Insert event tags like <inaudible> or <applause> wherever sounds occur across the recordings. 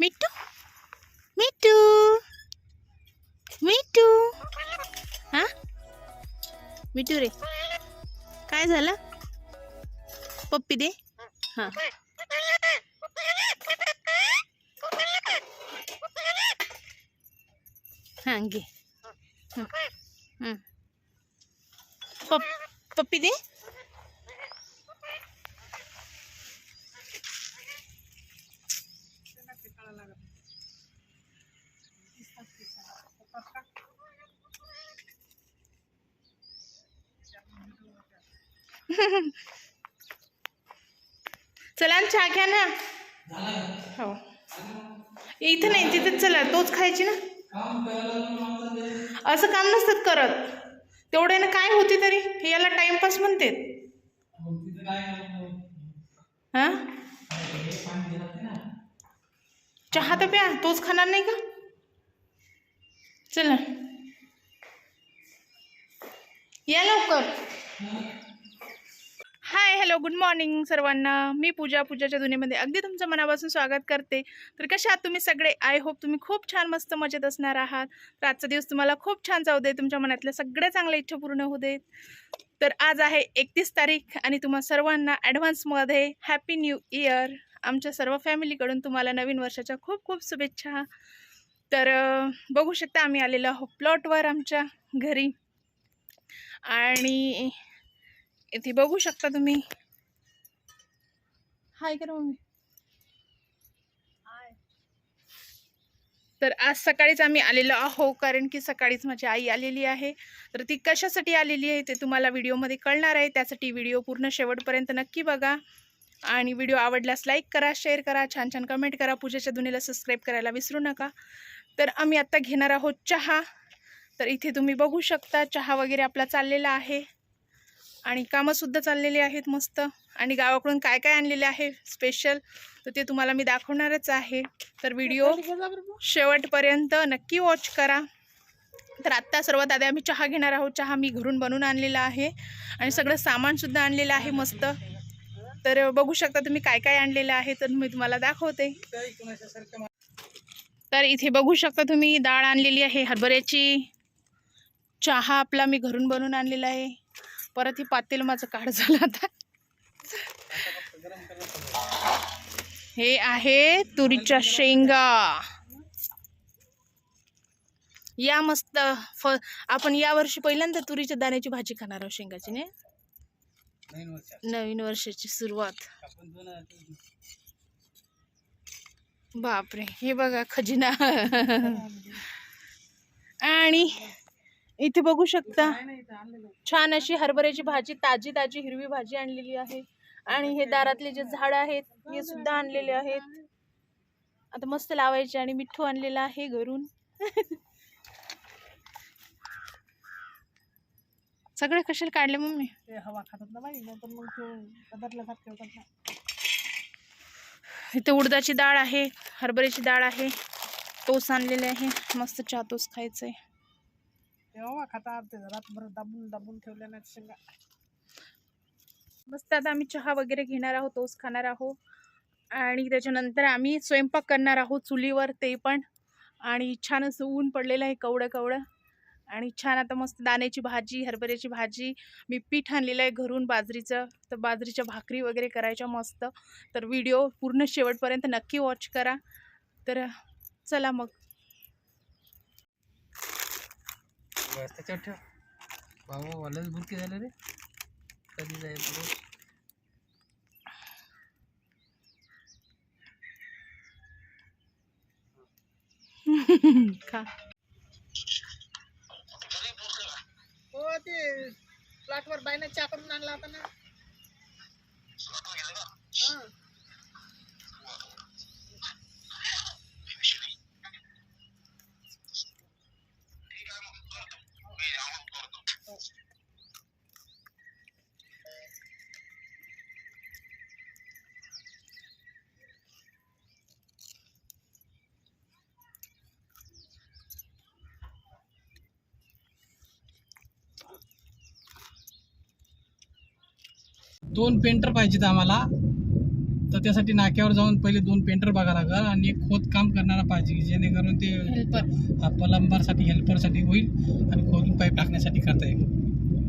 मिट्टू मिट्टू मिट्टू हा मिट्टू रे काय झालं पप्पी दे हा हा घे हं. हं. पप पप्पी दे चला ना चहा घ्या ना. हो. इथं नाही तिथेच चला. तोच खायची ना. असं काम नसतात करत. तेवढ्यानं काय होते तरी? हे याला टाइमपास म्हणते हां? चहा तर प्या. तोच खाणार नाही का? चला. या लवकर. हाय हॅलो गुड मॉर्निंग सर्वांना. मी पूजा पूजाच्या दुनियेमध्ये अगदी तुमचं मनापासून स्वागत करते. तर कशा आहात तुम्ही सगळे? आय होप तुम्ही खूप छान मस्त मजेत असणार आहात. तर आजचा दिवस तुम्हाला खूप छान जाऊ दे तुमच्या मनातल्या सगळ्या चांगल्या इच्छा पूर्ण होऊ देत. तर आज आहे एकतीस तारीख आणि तुम्हा सर्वांना ॲडव्हान्समध्ये हॅपी न्यू इयर आमच्या सर्व फॅमिलीकडून तुम्हाला नवीन वर्षाच्या खूप खूप शुभेच्छा. तर बघू शकता आम्ही आलेलो आहोत प्लॉटवर आमच्या घरी. आणि इथे बघू शकता तुम्ही. हाय करा मम्मी. तर आज सकाळीच आम्ही आलेलो आहो कारण की सकाळीच माझी आई आलेली आहे. तर ती कशासाठी आलेली आहे ते तुम्हाला व्हिडिओमध्ये कळणार आहे. त्यासाठी व्हिडिओ पूर्ण शेवटपर्यंत नक्की बघा. आणि व्हिडिओ आवडल्यास लाईक करा शेअर करा छान छान कमेंट करा. पूजेच्या दुनीला सबस्क्राईब करायला विसरू नका. तर आम्ही आत्ता घेणार आहोत चहा. तर इथे तुम्ही बघू शकता चहा वगैरे आपला चाललेला आहे. आणि कामंसुद्धा चाललेली आहेत मस्त. आणि गावाकडून काय काय आणलेले आहे स्पेशल तर ते तुम्हाला मी दाखवणारच आहे. तर व्हिडिओ शेवटपर्यंत नक्की वॉच करा. तर आत्ता सर्वात आधी आम्ही चहा घेणार आहोत. चहा मी घरून बनवून आणलेला आहे. आणि सगळं सामानसुद्धा आणलेलं आहे मस्त. तर बघू शकता तुम्ही काय काय आणलेलं आहे तर मी तुम्हाला दाखवते. तर इथे बघू शकता तुम्ही डाळ आणलेली आहे हरभऱ्याची. चहा आपला मी घरून बनवून आणलेला आहे. परत ही पातेल माझं काढ झालं आता. हे आहे तुरीच्या शेंगा. या मस्त फ आपण यावर्षी पहिल्यांदा तुरीच्या दाण्याची भाजी खाणार आहोत शेंगाची ने नवीन वर्षाची सुरुवात. बापरे हे बघा खजिना. <laughs> आणि इथे बघू शकता. छान अशी हरभऱ्याची भाजी ताजी ताजी हिरवी भाजी आणलेली आहे. आणि हे दारातले जे झाड आहेत हे सुद्धा आणलेले आहेत. आता मस्त लावायचे आणि मिठ्ठू आणलेला आहे घरून. सगळे कशाला काढले मम्मी? हवा खातात ना बाई तर मग इथे उडदाची डाळ आहे हरभऱ्याची डाळ आहे. टोस आणलेले आहे. मस्त चहा टोस खायचंय. तेव्हा खाता ते रातभर दाबून दाबून ठेवल्या नाही शेंगा. मस्त आता आम्ही चहा वगैरे घेणार आहोत तोच खाणार आहोत. आणि त्याच्यानंतर आम्ही स्वयंपाक करणार आहोत चुलीवर ते पण. आणि छान असं ऊन पडलेलं आहे कवडं कवडं. आणि छान आता मस्त दाण्याची भाजी हरभऱ्याची भाजी. मी पीठ आणलेलं आहे घरून बाजरीचं. तर बाजरीच्या भाकरी वगैरे करायच्या मस्त. तर व्हिडिओ पूर्ण शेवटपर्यंत नक्की वॉच करा. तर चला मग. बस त्याच्यावर ठेव. बाबा वालच बुरकी झालं रे. कधी जाईल खा. हो ते प्लॉटवर बायनं चहा करून आणला होता ना. दोन पेंटर पाहिजेत आम्हाला. तर त्यासाठी नाक्यावर जाऊन पहिले दोन पेंटर बघा लागेल आणि एक खोद काम करणारा पाहिजे जेणेकरून ते हेल्पर प्लंबरसाठी हेल्परसाठी होईल आणि खोदून पाईप टाकण्यासाठी करता येईल.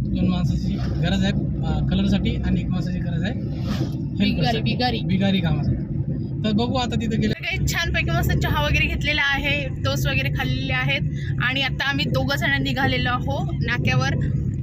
दोन माणसाची गरज आहे कलरसाठी आणि एक माणसाची गरज आहे साठी. बिगारी बिगारी. कामासाठी. तर बघू आता तिथं गेलं. काही छानपैकी मस्त चहा वगैरे घेतलेला आहे टोस्ट वगैरे खाल्लेले आहेत आणि आता आम्ही दोघं जण निघालेलो आहो नाक्यावर.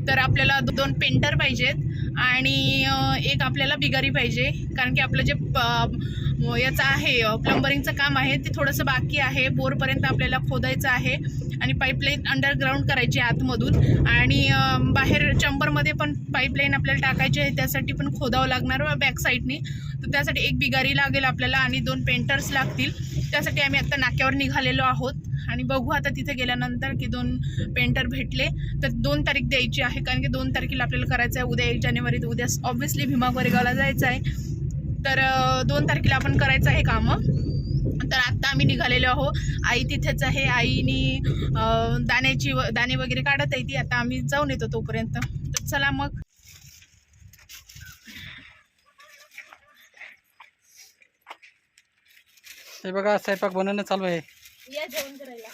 तर आपल्याला दोन पेंटर पाहिजेत. आणि एक आपल्याला बिगारी पाहिजे. कारण की आपलं जे प- याचं आहे प्लंबरिंगचं काम आहे ते थोडंसं बाकी आहे. बोरपर्यंत आपल्याला खोदायचं आहे. आणि पाईपलाईन अंडरग्राऊंड करायची आहे आतमधून. आणि बाहेर चंबरमध्ये पण पाईपलाईन आपल्याला टाकायची आहे. त्यासाठी पण खोदावं लागणार बॅक साईडनी तर त्यासाठी एक बिगारी लागेल आपल्याला आणि दोन पेंटर्स लागतील. त्यासाठी आम्ही आत्ता नाक्यावर निघालेलो आहोत. आणि बघू आता तिथे गेल्यानंतर की दोन पेंटर भेटले तर दोन तारीख द्यायची आहे कारण की दोन तारखेला आपल्याला करायचं आहे. उद्या एक जानेवारीत उद्या ऑब्व्हियसली भीमा कोरेगावला जायचं आहे. तर दोन तारखेला आपण करायचं आहे कामं. तर आत्ता आम्ही निघालेलो आहो. आई तिथेच आहे. आईनी दाण्याची व दाणे वगैरे काढत आहे ती. आता आम्ही जाऊन येतो तोपर्यंत. तर चला मग. हे बघा स्वयंपाक बनवणं चालू आहे. या जेवण करायला.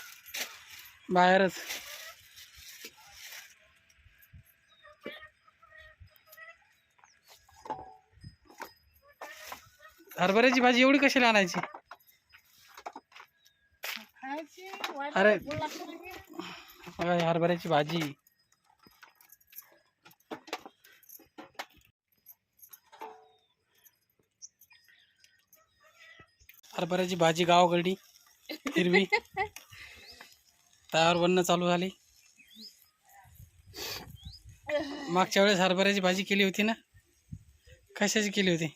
बाहेरच. हरभऱ्याची भाजी एवढी कशाला आणायची? अरे. बघा ही हरभऱ्याची भाजी. हरभऱ्याची भाजी गावाकडली हिरवी. तयार बनणं चालू झाली. मागच्या वेळेस हरभऱ्याची भाजी केली होती ना? कशाची केली होती?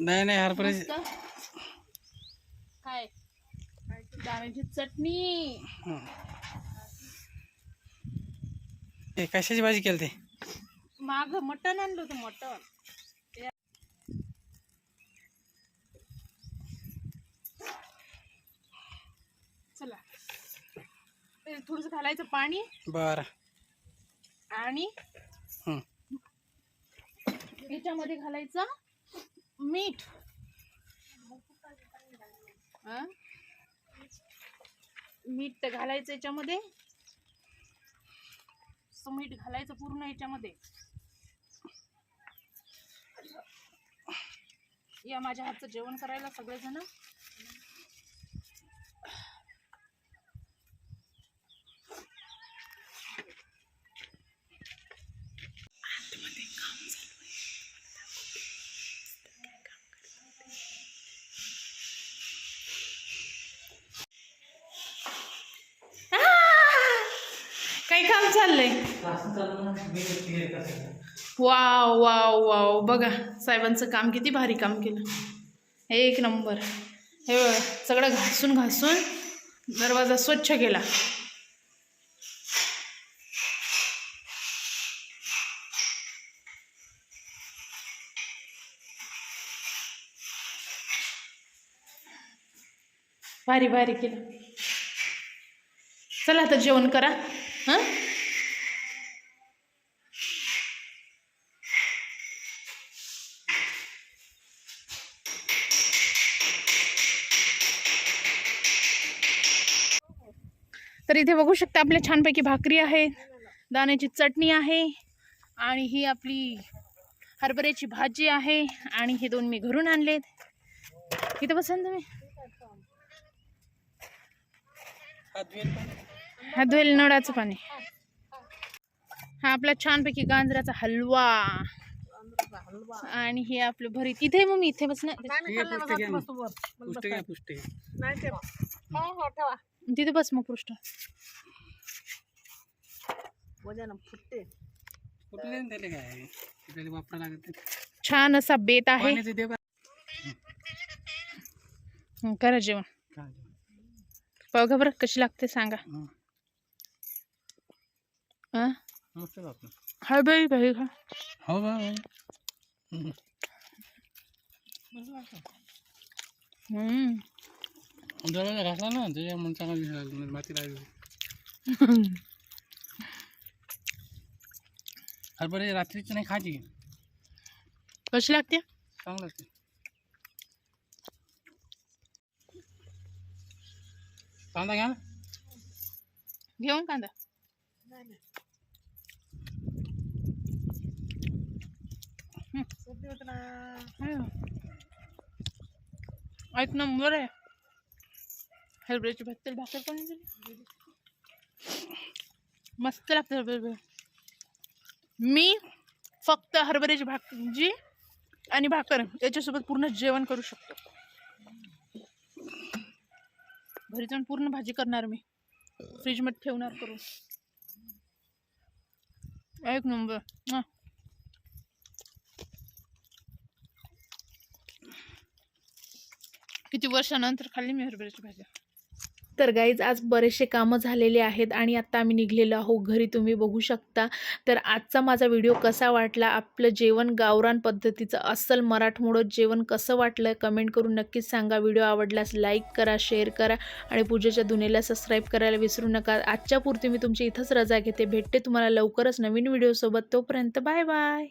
नाही नाही हरभऱ्याची. काय? चटणी. कशाची भाजी केली ते माग मटण आणलं होतं मटण चला थोडस घालायचं पाणी बरं. आणि. याच्यामध्ये घालायचं मीठ. हं? मीठ घालायचं याच्यामध्ये. मीठ घालायचं पूर्ण याच्यामध्ये. या माझ्या हातचं जेवण करायला सगळेजण. काही काम चाललंय. Wow wow wow. बघा साहेबांचं काम किती भारी काम केलं. एक नंबर. हे सगळं घासून घासून दरवाजा स्वच्छ केला. भारी भारी केलं. चला आता जेवण करा. हां? तर इथे बघू शकता आपल्या छानपैकी भाकरी आहे दाण्याची चटणी आहे आणि ही आपली हरभऱ्याची भाजी आहे आणि हे दोन मी घरून आणलेत. इथं बसन तुम्ही. हा धुईल नळाचं पाणी. हा आपला छानपैकी गांजराचा हलवा. आणि हे आपलं भरीत. इथे मग मी इथे बस ना पुष्ट घ्या तिथे बस मग पृष्ठ. छान असा बेत आहे. हं, करा जेवण. काय? बघा बरं कशी लागते सांगा. हं. हं? मस्त लागतं. हळबळी भाई खा हो बा हो. हं. दरवाजा घासला ना त्याच्या मन चांगला दिसायला लागला, माती लागली हरभरे रात्रीचं नाही खायची कशी लागते चांगलं आहे ते. कांदा घ्या ना घेऊन कांदा एक नंबर आहे. हरभऱ्याची भाकर भाकर कोणी दिली? मस्त लागते हरभरे. मी फक्त हरभऱ्याची भाजी आणि भाकर याच्यासोबत पूर्ण जेवण करू शकतो. घरी जाऊन पूर्ण भाजी करणार मी. फ्रीजमध्ये ठेवणार करून. एक नंबर. हां. किती वर्षानंतर खाल्ली मी हरभऱ्याची भाजी? तर गाईज आज बरेचसे कामं झालेले आहेत आणि आत्ता आम्ही निघलेलो आहोत. घरी तुम्ही बघू शकता. तर आजचा माझा व्हिडिओ कसा वाटला? आपलं जेवण गावरान पद्धतीचं अस्सल मराठमोळं जेवण कसं वाटलं? कमेंट करून नक्कीच सांगा. व्हिडिओ आवडल्यास लाईक करा शेअर करा आणि पूजेच्या दुनेला सबस्क्राईब करायला विसरू नका. आजच्या पुरती मी तुमची इथंच रजा घेते. भेटते तुम्हाला लवकरच नवीन व्हिडिओसोबत तोपर्यंत बाय बाय